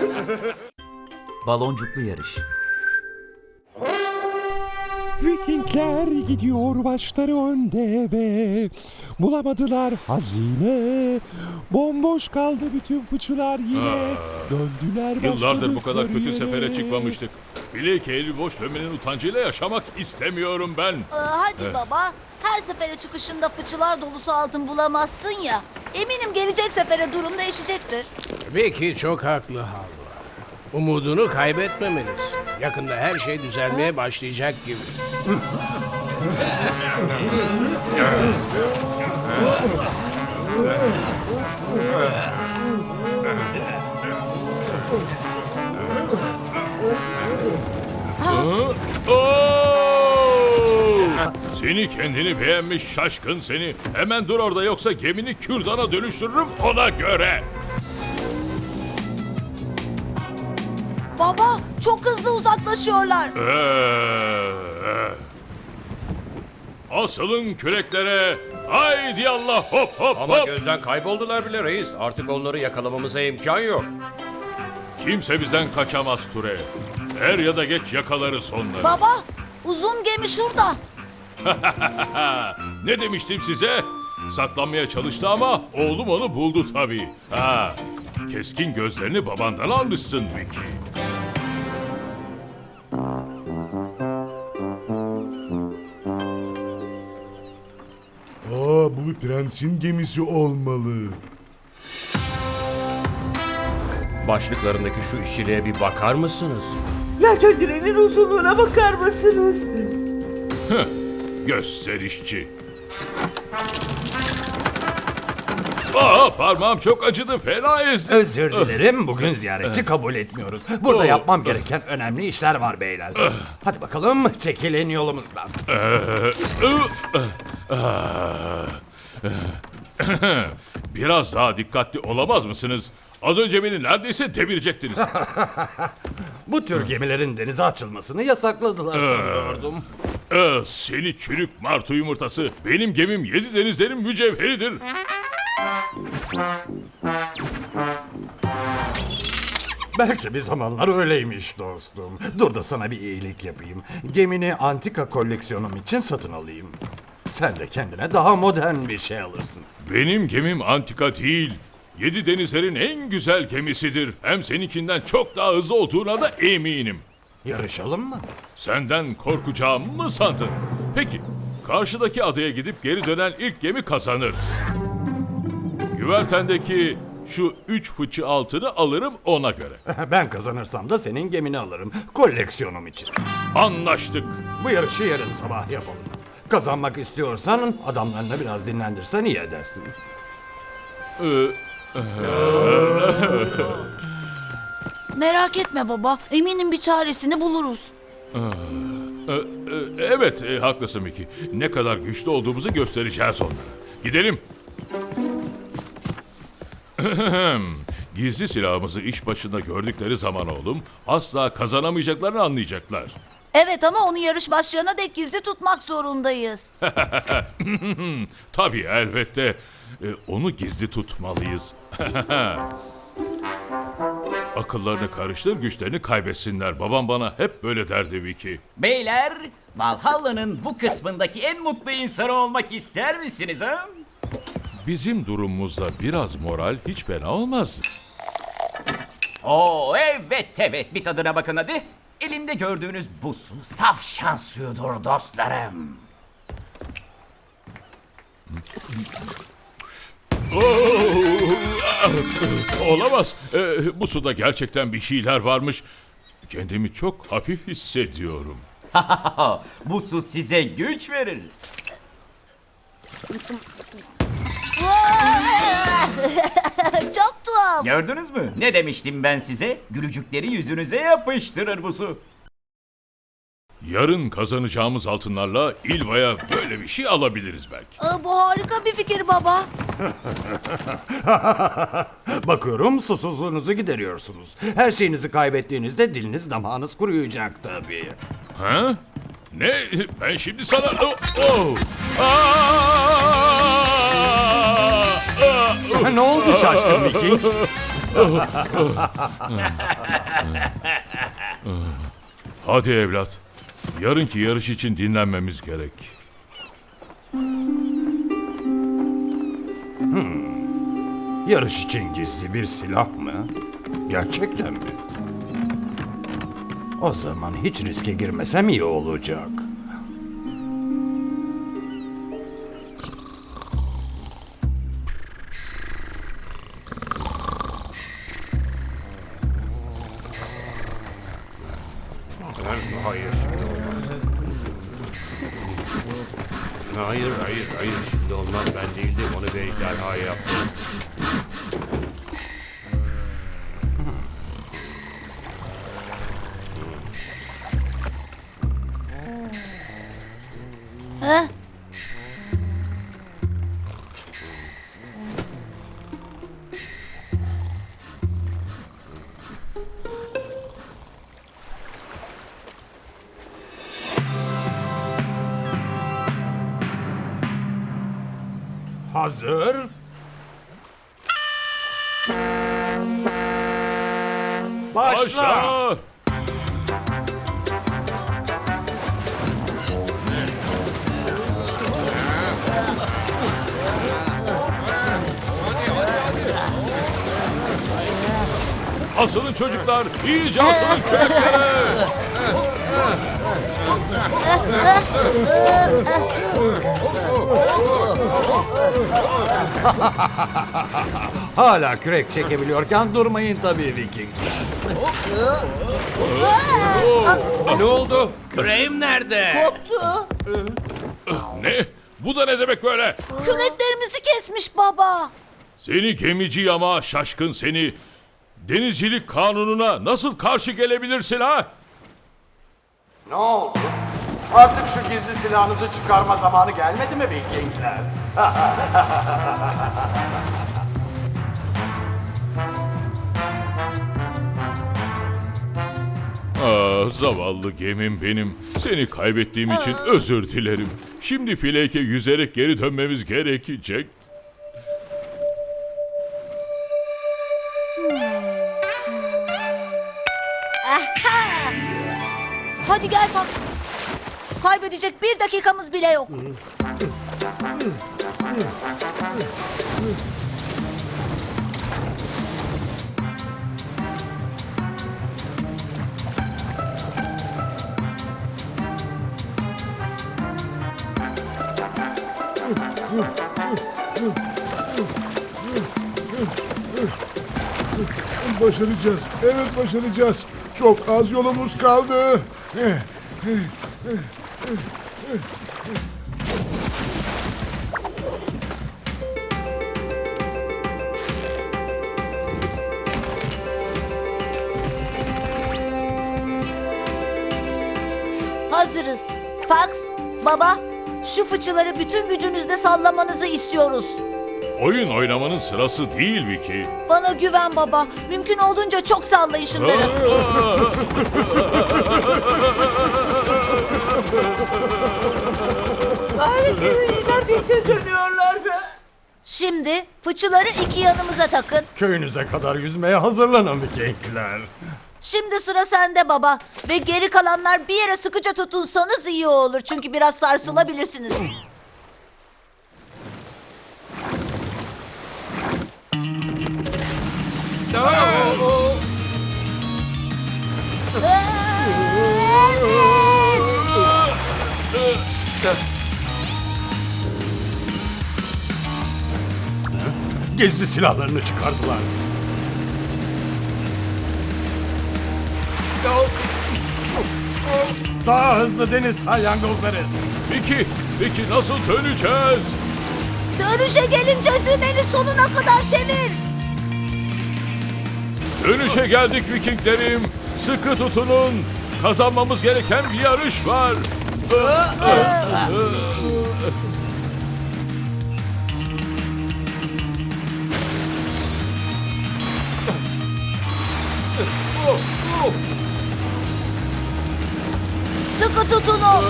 Baloncuklu yarış. Vikingler gidiyor başları önde ve bulamadılar hazine. Bomboş kaldı bütün fıçılar yine. Döndüler Yıllardır bu kadar kötü sefere çıkmamıştık. Bile ki eli boş dönmenin utancıyla yaşamak istemiyorum ben. Aa, hadi baba. Her sefere çıkışında fıçılar dolusu altın bulamazsın ya. Eminim gelecek sefere durum değişecektir. Vicky çok haklı Halva. Umudunu kaybetmemelisin. Yakında her şey düzelmeye başlayacak gibi. Seni kendini beğenmiş şaşkın seni. Hemen dur orada yoksa gemini kürdana dönüştürürüm ona göre. Baba çok hızlı uzaklaşıyorlar. Ee, Asılın küreklere. Haydi Allah hop hop Ama hop. gözden kayboldular bile reis. Artık onları yakalamamıza imkan yok. Kimse bizden kaçamaz Ture. Er ya da geç yakalarız onları. Baba uzun gemi şurada. Ne demiştim size? Saklanmaya çalıştı ama oğlum onu buldu tabii. Ha, keskin gözlerini babandan almışsın Vicky. Bu prensin gemisi olmalı. Başlıklarındaki şu işçiliğe bir bakar mısınız? Lakin direnin uzunluğuna bakar mısınız? Gösterişçi. Aa, parmağım çok acıdı. Fena ezdi. Özür dilerim bugün ziyaretçi kabul etmiyoruz. Burada yapmam gereken önemli işler var beyler. Hadi bakalım çekilin yolumuzdan. Biraz daha dikkatli olamaz mısınız? Az önce beni neredeyse devirecektiniz. Bu tür gemilerin denize açılmasını yasakladılar sanıyordum. Ee, seni çürük martı yumurtası. Benim gemim yedi denizlerin mücevheridir. Belki bir zamanlar öyleymiş dostum. Dur da sana bir iyilik yapayım. Gemini antika koleksiyonum için satın alayım. Sen de kendine daha modern bir şey alırsın. Benim gemim antika değil. Yedi denizlerin en güzel gemisidir. Hem seninkinden çok daha hızlı olduğuna da eminim. Yarışalım mı? Senden korkacağımı mı sandın? Peki, karşıdaki adaya gidip geri dönen ilk gemi kazanır. Güvertendeki şu üç fıçı altını alırım ona göre. Ben kazanırsam da senin gemini alırım. Koleksiyonum için. Anlaştık. Bu yarışı yarın sabah yapalım. Kazanmak istiyorsan adamlarını biraz dinlendirsen iyi edersin. Merak etme baba. Eminim bir çaresini buluruz. Ee, e, evet, e, haklısın Miki. Ne kadar güçlü olduğumuzu göstereceğiz onlara. Gidelim. Gizli silahımızı iş başında gördükleri zaman oğlum asla kazanamayacaklarını anlayacaklar. Evet ama onu yarış başlayana dek gizli tutmak zorundayız. Tabii elbette. E, onu gizli tutmalıyız. Akıllarını karıştır, güçlerini kaybetsinler. Babam bana hep böyle derdi Vicky. Beyler, Valhalla'nın bu kısmındaki en mutlu insanı olmak ister misiniz ha? Bizim durumumuzda biraz moral hiç fena olmaz. Oo evet evet bir tadına bakın hadi. Elimde gördüğünüz bu su saf şans suyudur dostlarım. Olamaz. E, bu suda gerçekten bir şeyler varmış. Kendimi çok hafif hissediyorum. bu su size güç verir. Çok tuhaf. Gördünüz mü? Ne demiştim ben size? Gülücükleri yüzünüze yapıştırır bu su. Yarın kazanacağımız altınlarla İlva'ya böyle bir şey alabiliriz belki. Aa, bu harika bir fikir baba. Bakıyorum susuzluğunuzu gideriyorsunuz. Her şeyinizi kaybettiğinizde diliniz damağınız kuruyacak tabii. Ha? Ne? Ben şimdi sana... Oh, oh. Aa! Ne oldu şaşkın Viking? Hadi evlat. Yarınki yarış için dinlenmemiz gerek. Yarış için gizli bir silah mı? Gerçekten mi? O zaman hiç riske girmesem iyi olacak. Hayır. Hayır, hayır, hayır. Şimdi olmaz. Ben değildim. Onu bir ejderha yaptı. Hazır. Başla. Başla! Asılın çocuklar, iyice asılın köpeklere. Hala kürek çekebiliyorken durmayın tabii Vikingler. Ne oldu? Küreğim nerede? koptu. Ne? Bu da ne demek böyle? Küreklerimizi kesmiş baba. Seni gemici yama şaşkın seni. Denizcilik kanununa nasıl karşı gelebilirsin ha? Ne oldu? Artık şu gizli silahınızı çıkarma zamanı gelmedi mi Vikingler? Ah zavallı gemim benim. Seni kaybettiğim için özür dilerim. Şimdi Fileke yüzerek geri dönmemiz gerekecek. Hadi gel Fox. Kaybedecek bir dakikamız bile yok. Başaracağız. Evet başaracağız. Çok az yolumuz kaldı. Hazırız. Fox, baba, şu fıçıları bütün gücünüzle sallamanızı istiyoruz. Oyun oynamanın sırası değil Vicky. Bana güven baba. Mümkün olduğunca çok sallayın şunları. Ay neredeyse dönüyorlar be. Şimdi fıçıları iki yanımıza takın. Köyünüze kadar yüzmeye hazırlanın Vikingler. Şimdi sıra sende baba. Ve geri kalanlar bir yere sıkıca tutunsanız iyi olur. Çünkü biraz sarsılabilirsiniz. Gizli silahlarını çıkardılar. Daha hızlı deniz salyangozları. Vicky, Vicky nasıl döneceğiz? Dönüşe gelince dümeni sonuna kadar çevir. Dönüşe geldik Vikinglerim. Sıkı tutunun. Kazanmamız gereken bir yarış var. Sıkı tutunun.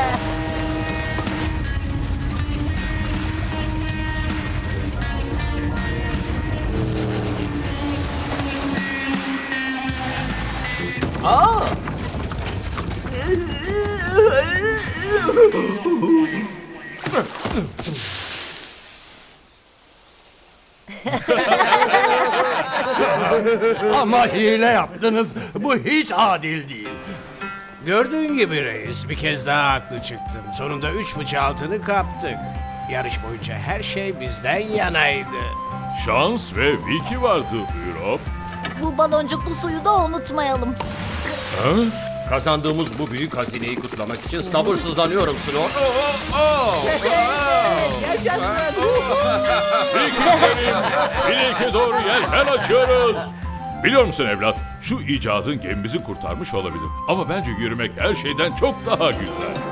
Ama hile yaptınız. Bu hiç adil değil. Gördüğün gibi reis bir kez daha haklı çıktım. Sonunda üç fıçı altını kaptık. Yarış boyunca her şey bizden yanaydı. Şans ve Vicky vardı Hürop. Bu baloncuklu suyu da unutmayalım. Kazandığımız bu büyük hazineyi kutlamak için sabırsızlanıyorum Snor. Vikinglerin Flake'e doğru yelken açıyoruz. Biliyor musun evlat? Şu icadın gemimizi kurtarmış olabilir. Ama bence yürümek her şeyden çok daha güzel.